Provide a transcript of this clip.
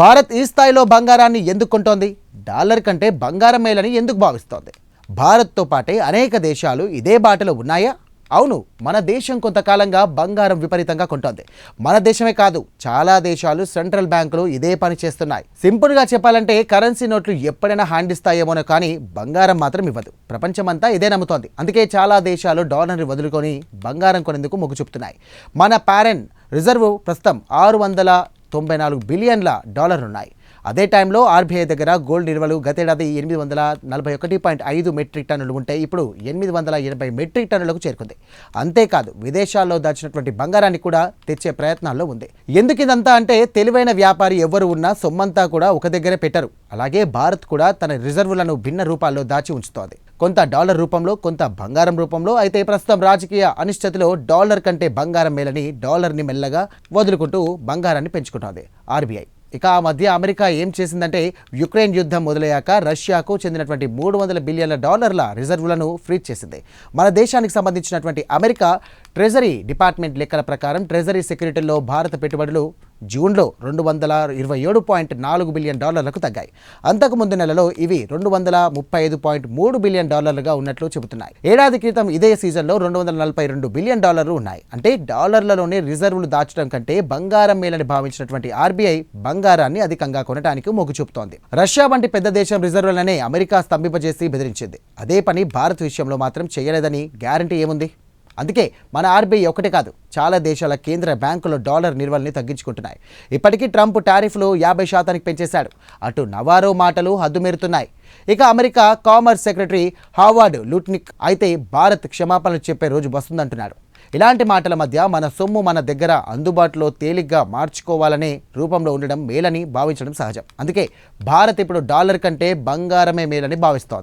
భారత్ ఈ స్థాయిలో బంగారాన్ని ఎందుకు కొంటోంది? డాలర్ కంటే బంగారం మేలని ఎందుకు భావిస్తోంది? భారత్తో పాటే అనేక దేశాలు ఇదే బాటలో ఉన్నాయా? అవును మన దేశం కొంతకాలంగా బంగారం విపరీతంగా కొంటోంది. మన దేశమే కాదు చాలా దేశాలు సెంట్రల్ బ్యాంకులు ఇదే పని చేస్తున్నాయి. సింపుల్గా చెప్పాలంటే కరెన్సీ నోట్లు ఎప్పుడైనా హ్యాండ్ ఇస్తాయేమోనో కానీ బంగారం మాత్రం ఇవ్వదు. ప్రపంచమంతా ఇదే నమ్ముతోంది. అందుకే చాలా దేశాలు డాలర్ని వదులుకొని బంగారం కొనేందుకు మొగ్గు చూపుతున్నాయి. మన పారెన్ రిజర్వ్ ప్రస్తుతం ఆరు వందల తొంభై నాలుగు బిలియన్ల డాలర్లు ఉన్నాయి అదే టైంలో ఆర్బీఐ దగ్గర గోల్డ్ నిల్వలు గతేడాది ఎనిమిది వందల నలభై ఒకటి పాయింట్ ఐదు మెట్రిక్ టన్నులు ఉంటే ఇప్పుడు ఎనిమిది వందల ఎనభై మెట్రిక్ టన్నులకు చేరుకుంది. అంతేకాదు విదేశాల్లో దాచినటువంటి బంగారాన్ని కూడా తెచ్చే ప్రయత్నాల్లో ఉంది. ఎందుకు ఇదంతా అంటే తెలివైన వ్యాపారి ఎవరు ఉన్నా సొమ్మంతా కూడా ఒక దగ్గరే పెట్టరు. అలాగే భారత్ కూడా తన రిజర్వులను భిన్న రూపాల్లో దాచి ఉంచుతోంది. కొంత డాలర్ రూపంలో కొంత బంగారం రూపంలో. అయితే ప్రస్తుతం రాజకీయ అనిశ్చితిలో డాలర్ కంటే బంగారం మేలని డాలర్ని మెల్లగా వదులుకుంటూ బంగారాన్ని పెంచుకుంటోంది ఆర్బీఐ. ఇక ఆ మధ్య అమెరికా ఏం చేసిందంటే యుక్రెయిన్ యుద్ధం మొదలయ్యాక రష్యాకు చెందినటువంటి మూడు వందల బిలియన్ల డాలర్ల రిజర్వులను ఫ్రీజ్ చేసింది. మన దేశానికి సంబంధించినటువంటి అమెరికా ట్రెజరీ డిపార్ట్మెంట్ లెక్కల ప్రకారం ట్రెజరీ సెక్యూరిటీల్లో భారత పెట్టుబడులు జూన్లో రెండు వందల ఇరవై ఏడు పాయింట్ నాలుగు బిలియన్ డాలర్లకు తగ్గాయి. అంతకుముందు నెలలో ఇవి రెండు వందల ముప్పై ఐదు పాయింట్ మూడు బిలియన్ డాలర్లుగా ఉన్నట్లు చెబుతున్నాయి. ఏడాది క్రితం ఇదే సీజన్లో రెండు వందల నలభై రెండు బిలియన్ డాలర్లు ఉన్నాయి. అంటే డాలర్లలోనే రిజర్వులు దాచడం కంటే బంగారం మేలని భావించినటువంటి ఆర్బీఐ బంగారాన్ని అధికంగా కొనడానికి మొగ్గు చూపుతోంది. రష్యా వంటి పెద్ద దేశం రిజర్వులనే అమెరికా స్తంభింపజేసి బెదిరించింది. అదే పని భారత్ విషయంలో మాత్రం చేయలేదని గ్యారంటీ ఏముంది? అందుకే మన ఆర్బీఐ ఒకటే కాదు చాలా దేశాల కేంద్ర బ్యాంకులు డాలర్ నిల్వల్ని తగ్గించుకుంటున్నాయి. ఇప్పటికీ ట్రంప్ టారిఫ్లు యాభై శాతానికి పెంచేశాడు. అటు నవారో మాటలు హద్దుమీరుతున్నాయి. ఇక America commerce secretary Howard Lutnick అయితే భారత్ క్షమాపణలు చెప్పే రోజు వస్తుందంటున్నాడు. ఇలాంటి మాటల మధ్య మన సొమ్ము మన దగ్గర అందుబాటులో తేలిగ్గా మార్చుకోవాలనే రూపంలో ఉండడం మేలని భావించడం సహజం. అందుకే భారత్ ఇప్పుడు డాలర్ కంటే బంగారమే మేలని భావిస్తోంది.